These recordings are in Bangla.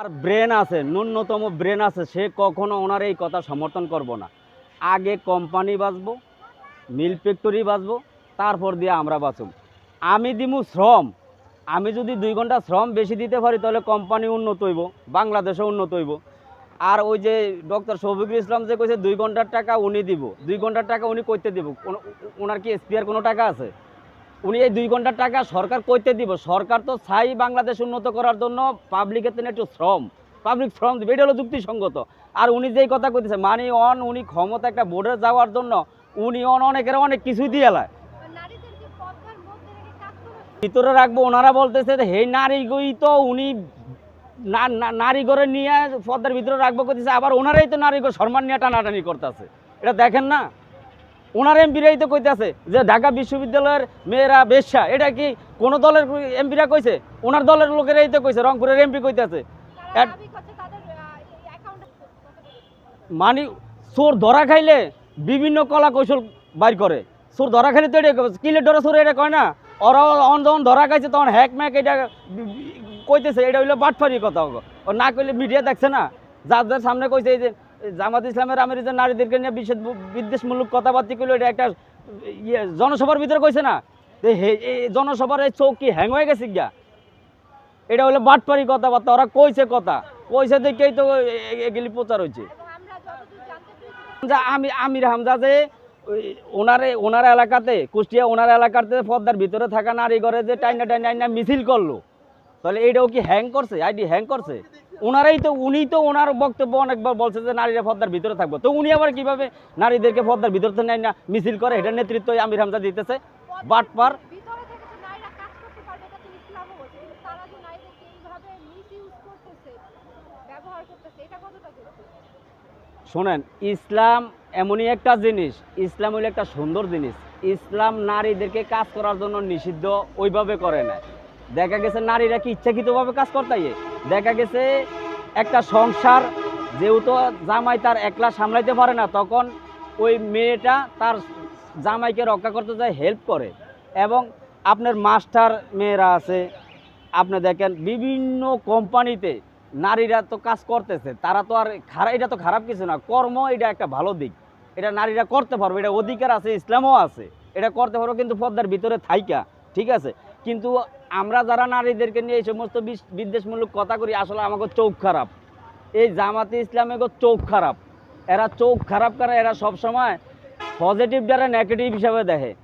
আর ব্রেন আছে, ন্যূনতম ব্রেন আছে, সে কখনো ওনার এই কথা সমর্থন করব না। আগে কোম্পানি বাঁচবো, মিল ফ্যাক্টরি বাঁচবো, তারপর দিয়ে আমরা বাঁচব আমি দিমু শ্রম। আমি যদি দুই ঘণ্টা শ্রম বেশি দিতে পারি, তাহলে কোম্পানি উন্নত হইব, বাংলাদেশও উন্নত হইব। আর ওই যে ডক্টর শফিকুল ইসলাম যে কইছে, দুই ঘণ্টার টাকা উনি দিব, দুই ঘণ্টার টাকা উনি করতে দিব। ওনার কি স্পিয়ার কোনো টাকা আছে? উনি এই দুই ঘণ্টার টাকা সরকার কইতে দিব। সরকার তো চাই বাংলাদেশ উন্নত করার জন্য পাবলিকের জন্য একটু শ্রম পাবলিক শ্রম দিবে। এটা হলো যুক্তিসঙ্গত। আর উনি যেই কথা কইতেছে মানি অন উনি ক্ষমতা একটা বোর্ডে যাওয়ার জন্য উনি অন অনেকের অনেক কিছুই দিয়ে এলায় ভিতরে রাখব, ওনারা বলতেছে যে, হে নারীগই তো উনি নারীগড়ে নিয়ে পদ্মার ভিতরে রাখব। করতেছে আবার ওনারাই তো নারীগড় সম্মান নিয়ে টানাটানি করতেছে। এটা দেখেন না? ওনার এমপিরাই তো কইতেছে যে ঢাকা বিশ্ববিদ্যালয়ের মেয়েরা বেশ্যা। এটা কি কোন দলের এমপিরা কইছে? ওনার দলের লোকেরাই তো কইছে রংপুরের এমপি কইতেছে। মানে চোর ধরা খাইলে বিভিন্ন কলা কৌশল বাইর করে। চোর ধরা খাইলে তো এটা কিলে ডরে চোর এটা কয় না? ওরা অন যখন ধরা খাইছে তখন হ্যাক ম্যাক এটা কইতেছে এটা হইল বাটফারি কথা। না কইলে মিডিয়া দেখছে না। যাদের সামনে কইছে এই যে জামাত ইসলামের আমির নারীদেরকে নিয়ে বিশেষ বিদ্বেষমূলক কথাবার্তা কইলো, এটা একটা ইয়ে জনসভার ভিতরে কইছে না? জনসভার এই চৌক কি হ্যাং হয়ে গেছে গিয়া? এটা হলো বাটপারি কথাবার্তা, ওরা কইছে কথা। কইছে দেখেই তো এগুলি প্রচার হয়েছে আমি, আমির হামজা যে ওনারে, ওনার এলাকাতে, কুষ্টিয়া ওনার এলাকাতে পদ্মার ভিতরে থাকা নারী ঘরে যে টাইনা টাইনা মিছিল করল, তাহলে এইটাও কি হ্যাং করছে? আইডি হ্যাং করছে? ওনারাই তো, উনি তো ওনার বক্তব্য অনেকবার বলছে যে নারীরা পদ্মার ভিতরে থাকব। তো উনি আবার কীভাবে নারীদেরকে পদ্মার ভিতরে থেকে না, মিছিল করে? এটার নেতৃত্ব আমির হামজা দিতেছে। বাটপার শোনেন, ইসলাম এমনই একটা জিনিস, ইসলাম হইল একটা সুন্দর জিনিস। ইসলাম নারীদেরকে কাজ করার জন্য নিষিদ্ধ ওইভাবে করে না দেখা গেছে নারীরা কি ইচ্ছাকৃতভাবে কাজ করতে দেখা গেছে একটা সংসার, যেহেতু জামাই তার একলা সামলাইতে পারে না, তখন ওই মেয়েটা তার জামাইকে রক্ষা করতে যায় হেল্প করে। এবং আপনার মাস্টার মেয়েরা আছে, আপনি দেখেন বিভিন্ন কোম্পানিতে নারীরা তো কাজ করতেছে, তারা তো আর খারাপ এটা তো খারাপ কিছু না, কর্ম এটা একটা ভালো দিক। এটা নারীরা করতে পারবে, এটা অধিকার আছে, ইসলামও আছে, এটা করতে পারব, কিন্তু পদ্মার ভিতরে থাইকা, ঠিক আছে? কিন্তু আমরা যারা নারীদেরকে নিয়ে এই সমস্ত বিষ- বিদ্বেষমূলক কথা করি, আসলে আমাকে চোখ খারাপ। এই জামাতে ইসলামে চোখ খারাপ। এরা চোখ খারাপ করে, এরা সব সময় পজিটিভ দ্বারা নেগেটিভ হিসাবে দেখে।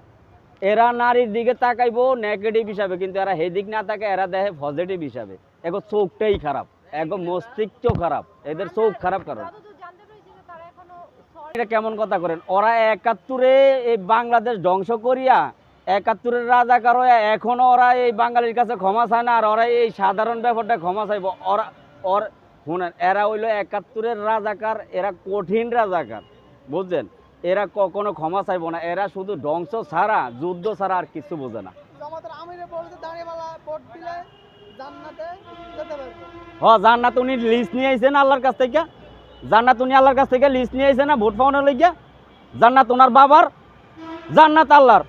এরা নারীর দিকে তাকাইবো নেগেটিভ হিসাবে, কিন্তু এরা হেদিক না থাকে এরা দেখে পজিটিভ হিসাবে। এগো চোখটাই খারাপ, এগো মস্তিষ্ক খারাপ, এদের চোখ খারাপ কারণ। এটা কেমন কথা করেন? ওরা একাত্তরে এই বাংলাদেশ ধ্বংস করিয়া একাত্তরের রাজাকার হয়ে এখনও ওরা এই বাঙালির কাছে ক্ষমা চায় না আর ওরা এই সাধারণ ব্যাপারটা ক্ষমা চাইব। ওরা ওর শুনেন এরা হইল একাত্তরের রাজাকার এরা কঠিন রাজাকার বুঝছেন? এরা কখনো ক্ষমা চাইব না এরা শুধু ধ্বংস ছাড়া যুদ্ধ ছাড়া আর কিছু বোঝে না। দিলে জান্নাতে উনি লিস্ট নিয়ে আইছেন আল্লাহর কাছ থেকে। জান্নাত উনি আল্লাহর কাছ থেকে লিস্ট নিয়ে আইছে না ভোট পাওয়ানোর লাগিয়া জান্নাত ওনার বাবার জান্নাত আল্লাহর।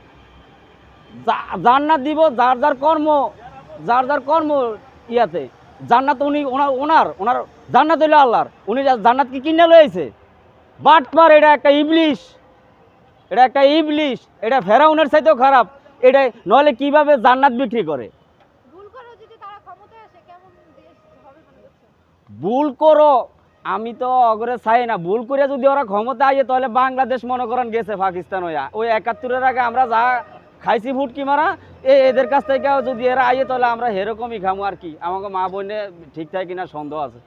জান্নাত দিব যার যার কর্ম যার যার কর্ম ইয়াতে। জান্নাত উনি ওনার ওনার ওনার জান্নাত হইল আল্লাহর। উনি জান্নাত কি কিনে লয়েছে বাটপার এটা একটা ইবলিশ। এটা একটা ইবলিশ। এটা ফেরাউনের চাইতেও খারাপ। এটা নইলে কীভাবে জান্নাত বিক্রি করে? ভুল করো। আমি তো অগরে চাই না। ভুল করে যদি ওরা ক্ষমতা আইয়ে তাহলে বাংলাদেশ মনে করেন গেছে পাকিস্তান হইয়া। ওই একাত্তরের আগে আমরা যা খাইছি ফুটকি মারা। এই এদের কাছ থেকে যদি এরা আইয়ে, তাহলে আমরা এরকমই খামো আর কি। আমাকে মা বোনে ঠিক থাকে কিনা সন্দেহ আছে।